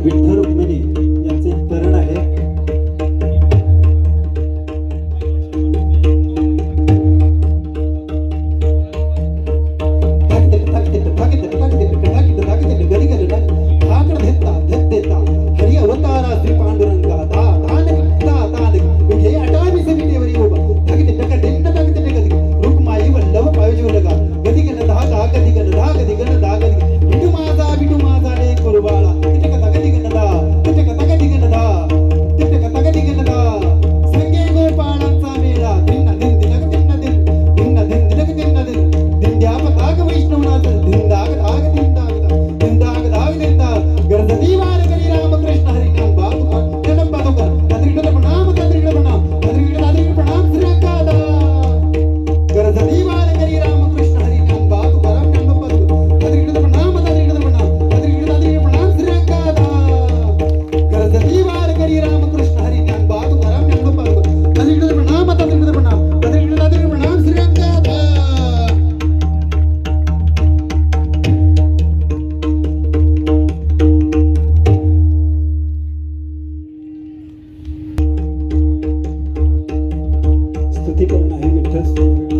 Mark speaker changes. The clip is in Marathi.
Speaker 1: विठ्ठरुक्मिणी स्तुती करणं हे